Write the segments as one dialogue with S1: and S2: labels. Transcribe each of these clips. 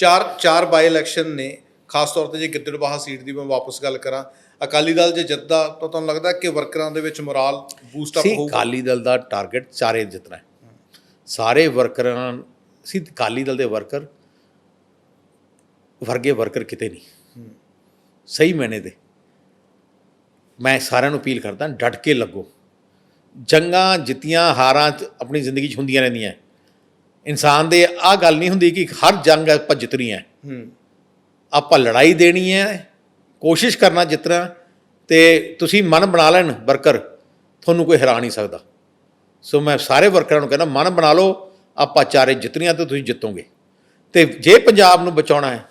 S1: ਚਾਰ ਚਾਰ ਬਾਈ ਇਲੈਕਸ਼ਨ ਨੇ ਖਾਸ ਤੌਰ ਤੇ ਜੇ ਗਿੱਦੜਬਾਹਾ ਸੀਟ ਦੀ ਮੈਂ ਵਾਪਸ ਗੱਲ ਕਰਾਂ ਅਕਾਲੀ ਦਲ ਜੇ ਜਿੱਤਦਾ ਤਾਂ ਤੁਹਾਨੂੰ ਲੱਗਦਾ ਕਿ ਵਰਕਰਾਂ ਦੇ ਵਿੱਚ ਮੋਰਾਲ ਬੂਸਟ ਅਪ ਹੋਊਗਾ?
S2: ਅਕਾਲੀ ਦਲ ਦਾ ਟਾਰਗੇਟ ਚਾਰੇ ਜਿੱਤਣਾ ਹੈ। ਸਾਰੇ ਵਰਕਰਾਂ ਸੀ ਅਕਾਲੀ ਦਲ ਦੇ ਵਰਕਰ ਵਰਗੇ ਵਰਕਰ ਕਿਤੇ ਨਹੀਂ। ਸਹੀ ਮੈਨੇ ਦੇ ਮੈਂ ਸਾਰਿਆਂ ਨੂੰ ਅਪੀਲ ਕਰਦਾ ਡਟ ਕੇ ਲੱਗੋ। ਜੰਗਾਂ ਜਿੱਤੀਆਂ ਹਾਰਾਂ 'ਚ ਆਪਣੀ ਜ਼ਿੰਦਗੀ 'ਚ ਹੁੰਦੀਆਂ ਰਹਿੰਦੀਆਂ। ਇਨਸਾਨ ਦੇ ਆ ਗੱਲ ਨਹੀਂ ਹੁੰਦੀ ਕਿ ਹਰ ਜੰਗ ਆਪਾਂ ਜਿੱਤਣੀ ਹੈ
S1: ਹੂੰ।
S2: ਆਪਾਂ ਲੜਾਈ ਦੇਣੀ ਹੈ ਕੋਸ਼ਿਸ਼ ਕਰਨਾ ਜਿੱਤਣਾ ਤੇ ਤੁਸੀਂ ਮਨ ਬਣਾ ਲੈਣ ਵਰਕਰ ਤੁਹਾਨੂੰ ਕੋਈ ਹਰਾ ਨਹੀਂ ਸਕਦਾ। ਸੋ ਮੈਂ ਸਾਰੇ ਵਰਕਰਾਂ ਨੂੰ ਕਹਿੰਦਾ ਮਨ ਬਣਾ ਲਓ ਆਪਾਂ ਚਾਰੇ ਜਿੱਤਣੀਆਂ ਤੇ ਤੁਸੀਂ ਜਿੱਤੋਗੇ। ਤੇ ਜੇ ਪੰਜਾਬ ਨੂੰ ਬਚਾਉਣਾ ਹੈ।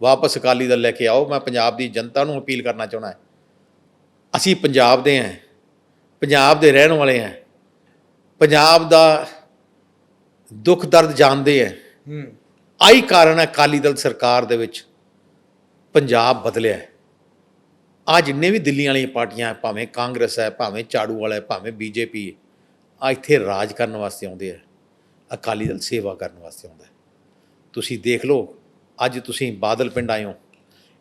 S2: ਵਾਪਸ ਅਕਾਲੀ ਦਲ ਲੈ ਕੇ ਆਓ ਮੈਂ ਪੰਜਾਬ ਦੀ ਜਨਤਾ ਨੂੰ ਅਪੀਲ ਕਰਨਾ ਚਾਹੁੰਦਾ ਹਾਂ। ਅਸੀਂ ਪੰਜਾਬ ਦੇ ਹਾਂ ਪੰਜਾਬ ਦੇ ਰਹਿਣ ਵਾਲੇ ਹਾਂ। ਪੰਜਾਬ ਦਾ ਦੁੱਖ ਦਰਦ ਜਾਣਦੇ ਹਾਂ
S1: ਹੂੰ।
S2: ਆਈ ਕਾਰਨ ਹੈ ਅਕਾਲੀ ਦਲ ਸਰਕਾਰ ਦੇ ਵਿੱਚ। ਪੰਜਾਬ ਬਦਲਿਆ ਹੈ ਆ ਜਿੰਨੇ ਵੀ ਦਿੱਲੀ ਵਾਲੀਆਂ ਪਾਰਟੀਆਂ ਹੈ, ਭਾਵੇਂ ਕਾਂਗਰਸ ਹੈ ਭਾਵੇਂ ਝਾੜੂ ਵਾਲਾ ਹੈ ਭਾਵੇਂ ਬੀਜੇਪੀ ਆ ਇੱਥੇ ਰਾਜ ਕਰਨ ਵਾਸਤੇ ਆਉਂਦੇ ਆ ਅਕਾਲੀ ਦਲ ਸੇਵਾ ਕਰਨ ਵਾਸਤੇ ਆਉਂਦਾ ਹੈ ਤੁਸੀਂ ਦੇਖ ਲਓ ਅੱਜ ਤੁਸੀਂ ਬਾਦਲ ਪਿੰਡ ਆਏ ਹੋ।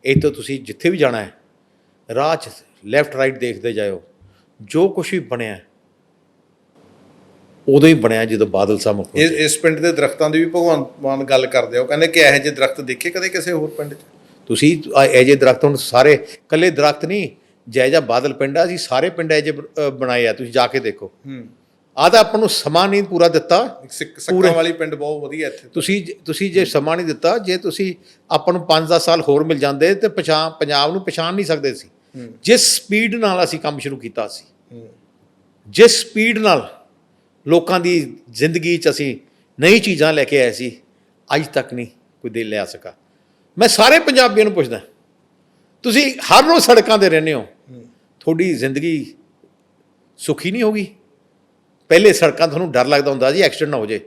S2: ਇੱਥੋਂ ਤੁਸੀਂ ਜਿੱਥੇ ਵੀ ਜਾਣਾ ਹੈ ਰਾਹ 'ਚ ਲੈਫਟ ਰਾਈਟ ਦੇਖਦੇ ਜਾਇਓ। ਜੋ ਕੁਝ ਵੀ ਬਣਿਆ ਹੈ, ਉਦੋਂ ਹੀ ਬਣਿਆ ਜਦੋਂ ਬਾਦਲ ਸਾਹਿਬ ਮੁੱਖ
S1: ਇਸ ਇਸ ਪਿੰਡ ਦੇ ਦਰਖਤਾਂ ਦੀ ਵੀ ਭਗਵਾਨ ਮਾਨ ਗੱਲ ਕਰਦੇ ਆ। ਉਹ ਕਹਿੰਦੇ ਕਿ ਇਹੋ ਜਿਹੇ ਦਰਖਤ ਦੇਖੇ ਕਦੇ ਕਿਸੇ ਹੋਰ ਪਿੰਡ 'ਚ?
S2: ਤੁਸੀਂ ਇਹ ਜੇ ਦਰਖਤ ਹੁਣ ਸਾਰੇ ਕੱਲੇ ਦਰਖਤ ਨਹੀਂ ਜਾਇਜਾ ਬਾਦਲ ਪਿੰਡ ਆ ਅਸੀਂ ਸਾਰੇ ਪਿੰਡ ਇਹ ਜੇ ਬਣਾਏ ਆ ਤੁਸੀਂ ਜਾ ਕੇ ਦੇਖੋ।
S1: ਹੂੰ।
S2: ਆ ਤਾਂ ਆਪਾਂ ਨੂੰ ਸਮਾਂ ਨਹੀਂ ਪੂਰਾ ਦਿੱਤਾ।
S1: ਸਿੱਕ- ਵਾਲੀ ਪਿੰਡ ਬਹੁਤ ਵਧੀਆ ਇੱਥੇ।
S2: ਤੁਸੀਂ ਤੁਸੀਂ ਜੇ ਸਮਾਂ ਨਹੀਂ ਦਿੱਤਾ ਜੇ ਤੁਸੀਂ ਆਪਾਂ ਨੂੰ 5-10 ਸਾਲ ਹੋਰ ਮਿਲ ਜਾਂਦੇ ਤੇ ਪਛਾਣ ਪੰਜਾਬ ਨੂੰ ਪਛਾਣ ਨਹੀਂ ਸਕਦੇ ਸੀ ਜਿਸ ਸਪੀਡ ਨਾਲ ਅਸੀਂ ਕੰਮ ਸ਼ੁਰੂ ਕੀਤਾ ਸੀ ਜਿਸ ਸਪੀਡ ਨਾਲ ਲੋਕਾਂ ਦੀ ਜ਼ਿੰਦਗੀ 'ਚ ਅਸੀਂ ਨਈ ਚੀਜ਼ਾਂ ਲੈ ਕੇ ਆਏ ਸੀ। ਅੱਜ ਤੱਕ ਨਹੀਂ ਕੋਈ ਦੇ ਲਿਆ ਸਕਾ ਮੈਂ ਸਾਰੇ ਪੰਜਾਬੀਆਂ ਨੂੰ ਪੁੱਛਦਾ, ਤੁਸੀਂ ਹਰ ਰੋਜ਼ ਸੜਕਾਂ ਤੇ ਰਹਿੰਦੇ ਹੋ। ਤੁਹਾਡੀ ਜ਼ਿੰਦਗੀ ਸੁਖੀ ਨਹੀਂ ਹੋਗੀ ਪਹਿਲੇ ਸੜਕਾਂ ਤੁਹਾਨੂੰ ਡਰ ਲੱਗਦਾ ਹੁੰਦਾ ਜੀ ਐਕਸੀਡੈਂਟ ਨਾ ਹੋ ਜੇ।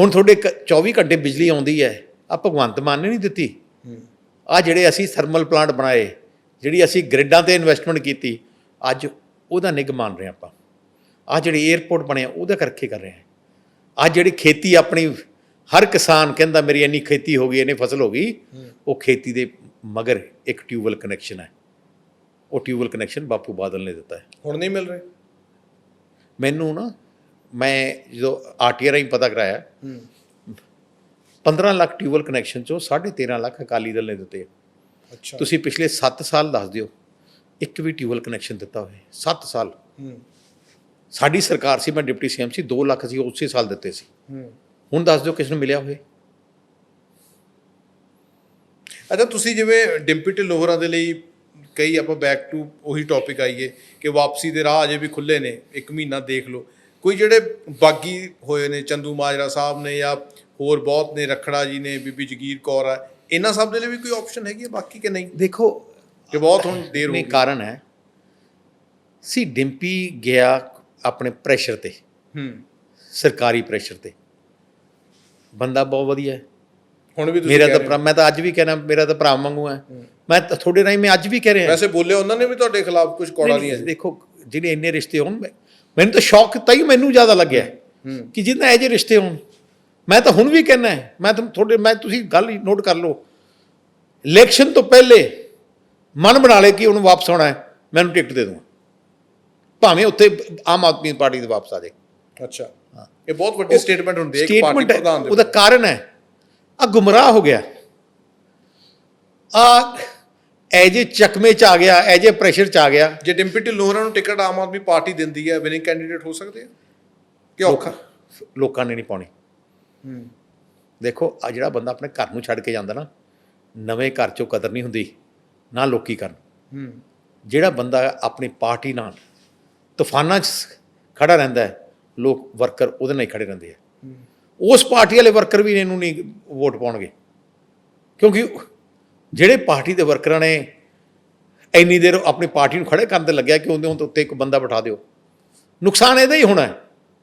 S2: ਹੁਣ ਤੁਹਾਡੇ ਕ- 24 ਘੰਟੇ ਬਿਜਲੀ ਆਉਂਦੀ ਹੈ ਆ ਭਗਵੰਤ ਮਾਨ ਨੇ ਨਹੀਂ ਦਿੱਤੀ। ਆ ਜਿਹੜੇ ਅਸੀਂ ਥਰਮਲ ਪਲਾਂਟ ਬਣਾਏ, ਜਿਹੜੀ ਅਸੀਂ ਗ੍ਰਿਡਾਂ ਤੇ ਇਨਵੈਸਟਮੈਂਟ ਕੀਤੀ, ਅੱਜ ਉਹਦਾ ਨਿੱਘ ਮੰਨ ਰਹੇ ਆਪਾਂ। ਆ ਜਿਹੜੇ 에ਅਰਪੋਰਟ ਬਣਿਆ ਉਹਦਾ ਕਰਕੇ ਕਰ ਰਹੇ ਹਾਂ ਆ ਜਿਹੜੀ ਖੇਤੀ ਆਪਣੀ ਹਰ ਕਿਸਾਨ ਕਹਿੰਦਾ ਮੇਰੀ ਇੰਨੀ ਖੇਤੀ ਹੋ ਗਈ ਇੰਨੀ ਫਸਲ ਹੋ ਗਈ ਉਹ ਖੇਤੀ ਦੇ ਮਗਰ ਇੱਕ ਟਿਊਬਵੈਲ ਕਨੈਕਸ਼ਨ ਹੈ। ਉਹ ਟਿਊਬਵੈਲ ਕਨੈਕਸ਼ਨ ਬਾਪੂ ਬਾਦਲ ਨੇ ਦਿੱਤਾ ਹੈ।
S1: ਹੁਣ ਨਹੀਂ ਮਿਲ ਰਹੇ?
S2: ਮੈਨੂੰ ਨਾ ਮੈਂ ਜਦੋਂ ਆਰਟੀਆਰ ਰਾਹੀਂ ਪਤਾ ਕਰਾਇਆ
S1: ਹੂੰ।
S2: 15 ਲੱਖ ਟਿਊਬਵੈਲ ਕਨੈਕਸ਼ਨ ਚੋਂ 13.5 ਲੱਖ ਅਕਾਲੀ ਦਲ ਨੇ ਦਿੱਤੇ
S1: ਅੱਛਾ।
S2: ਤੁਸੀਂ ਪਿਛਲੇ 7 ਸਾਲ ਦੱਸ ਦਿਓ ਇੱਕ ਵੀ ਟਿਊਬਵੈਲ ਕਨੈਕਸ਼ਨ ਦਿੱਤਾ ਹੋਵੇ 7 ਸਾਲ।
S1: ਹੂੰ।
S2: ਸਾਡੀ ਸਰਕਾਰ ਸੀ ਮੈਂ ਡਿਪਟੀ ਸੀਐਮ ਸੀ 2 ਲੱਖ ਅਸੀਂ ਉਸੇ ਸਾਲ ਦਿੱਤੇ ਸੀ। ਹੁਣ ਦੱਸ ਦਿਓ ਕਿਸ ਨੂੰ ਮਿਲਿਆ ਹੋਵੇ।
S1: ਅੱਛਾ ਤੁਸੀਂ ਜਿਵੇਂ ਡਿੰਪੀ ਢਿੱਲੋਂ ਦੇ ਲਈ ਕਈ ਆਪਾਂ ਬੈਕ ਟੂ ਉਹੀ ਟੌਪਿਕ ਆਈਏ ਕਿ ਵਾਪਸੀ ਦੇ ਰਾਹ ਅਜੇ ਵੀ ਖੁੱਲੇ ਨੇ ਇੱਕ ਮਹੀਨਾ ਦੇਖ ਲਓ। ਕੋਈ ਜਿਹੜੇ ਬਾਗੀ ਹੋਏ ਨੇ ਚੰਦੂ ਮਾਜਰਾ ਸਾਹਿਬ ਨੇ ਜਾਂ ਹੋਰ ਬਹੁਤ ਨੇ ਰਖੜਾ ਜੀ ਨੇ ਬੀਬੀ ਜਗੀਰ ਕੌਰ ਆ ਇਹਨਾਂ ਸਭ ਦੇ ਲਈ ਵੀ ਕੋਈ ਆਪਸ਼ਨ ਹੈਗੀ ਬਾਕੀ ਕਿ ਨਹੀਂ?
S2: ਦੇਖੋ
S1: ਕਿ ਬਹੁਤ ਹੁਣ ਦੇਰ ਹੋ
S2: ਨਹੀਂ
S1: ਗਈ।
S2: ਕਾਰਨ ਹੈ। ਸੀ ਡਿੰਪੀ ਗਿਆ ਆਪਣੇ ਪ੍ਰੈਸ਼ਰ ਤੇ।
S1: ਹੂੰ।
S2: ਸਰਕਾਰੀ ਪ੍ਰੈਸ਼ਰ ਤੇ। ਬੰਦਾ ਬਹੁਤ ਵਧੀਆ ਹੈ।
S1: ਹੁਣ ਵੀ ਤੁਸੀਂ
S2: ਮੇਰਾ ਤਾਂ ਭਰਾ ਮੈਂ ਤਾਂ ਅੱਜ ਵੀ ਕਹਿਣਾ ਮੇਰਾ ਤਾਂ ਭਰਾ ਵਾਂਗੂ ਹੈ। ਮੈਂ ਤਾਂ ਤੁਹਾਡੇ ਰਾਹੀਂ ਮੈਂ ਅੱਜ ਵੀ ਕਹਿ। ਰਿਹਾ।
S1: ਵੈਸੇ ਬੋਲੇ ਉਹਨਾਂ ਨੇ ਵੀ ਤੁਹਾਡੇ ਖਿਲਾਫ ਕੁਝ ਕੋੜਾ ਨਹੀਂ ਹੈ।
S2: ਦੇਖੋ ਜਿਹੜੇ ਇੰਨੇ ਰਿਸ਼ਤੇ ਹੋਣ ਮੈਂ- ਮੈਨੂੰ ਤਾਂ ਸ਼ੌਕ ਤਾਂ ਹੀ ਮੈਨੂੰ ਜ਼ਿਆਦਾ ਲੱਗਿਆ। ਕਿ ਜਿੰਨਾ ਇਹ ਜਿਹੇ ਰਿਸ਼ਤੇ ਹੋਣ। ਮੈਂ ਤਾਂ ਹੁਣ ਵੀ ਕਹਿਣਾ ਹੈ, ਮੈਂ ਤਾਂ ਤੁਹਾਡੇ ਮੈਂ ਤੁਸੀਂ ਗੱਲ ਹੀ ਨੋਟ ਕਰ ਲਓ। ਇਲੈਕਸ਼ਨ ਤੋਂ ਪਹਿਲੇ ਮਨ ਬਣਾ ਲੈ ਕਿ ਉਹਨੂੰ ਵਾਪਸ ਆਉਣਾ ਹੈ। ਮੈਨੂੰ ਟਿਕਟ ਦੇ ਦੂੰਗਾ। ਭਾਵੇਂ ਉੱਥੇ ਆਮ ਆਦਮੀ ਪਾਰਟੀ ਦੇ ਵਾਪਸ ਆ ਜਾਏ।
S1: ਅੱਛਾ। ਇਹ ਬਹੁਤ ਵੱਡੀ ਸਟੇਟਮੈਂਟ ਹੁੰਦੀ ਹੈ ਇੱਕ ਪਾਰਟੀ ਪ੍ਰਧਾਨ ਦੇ
S2: ਉਹਦਾ ਕਾਰਨ ਹੈ। ਆ ਗੁੰਮਰਾਹ ਹੋ ਗਿਆ। ਆ ਐਜੇ ਚਕਮੇ ਚ ਆ ਗਿਆ ਐਜੇ ਪ੍ਰੈਸ਼ਰ ਚ ਆ ਗਿਆ।
S1: ਜੇ ਡਿੰਪੀ ਢਿੱਲੋਂ ਹੋਰਾਂ ਨੂੰ ਟਿਕਟ ਆਮ ਆਦਮੀ ਪਾਰਟੀ ਦਿੰਦੀ ਹੈ ਵਿਨਿੰਗ ਕੈਂਡੀਡੇਟ ਹੋ ਸਕਦੇ ਆ? ਕਿ ਔਖਾ?
S2: ਲੋਕਾਂ ਨੇ ਨਹੀਂ ਪਾਉਣੀ।
S1: ਹੂੰ।
S2: ਦੇਖੋ ਆ ਜਿਹੜਾ ਬੰਦਾ ਆਪਣੇ ਘਰ ਨੂੰ ਛੱਡ ਕੇ ਜਾਂਦਾ ਨਾ ਨਵੇਂ ਘਰ ਚੋਂ ਕਦਰ ਨਹੀਂ ਹੁੰਦੀ ਨਾ ਲੋਕੀ ਕਰਨ।
S1: ਹੂੰ।
S2: ਜਿਹੜਾ ਬੰਦਾ ਆਪਣੀ ਪਾਰਟੀ ਨਾਲ ਤੂਫਾਨਾਂ 'ਚ ਖੜਾ ਰਹਿੰਦਾ ਹੈ, ਲੋਕ ਵਰਕਰ ਉਹਦੇ ਨਾਲ ਹੀ ਖੜੇ ਰਹਿੰਦੇ ਆ। ਉਸ ਪਾਰਟੀ ਵਾਲੇ ਵਰਕਰ ਵੀ ਇਹਨੂੰ ਨਹੀਂ ਵੋਟ ਪਾਉਣਗੇ। ਕਿਉਂਕਿ ਜਿਹੜੇ ਪਾਰਟੀ ਦੇ ਵਰਕਰਾਂ ਨੇ ਇੰਨੀ ਦੇਰ ਆਪਣੀ ਪਾਰਟੀ ਨੂੰ ਖੜੇ ਕਰਨ ਤੇ ਲੱਗਿਆ ਕਿ ਉਹਦੇ ਉੱਤੇ ਇੱਕ ਬੰਦਾ ਬਿਠਾ ਦਿਓ। ਨੁਕਸਾਨ ਇਹਦਾ ਹੀ ਹੋਣਾ ਹੈ।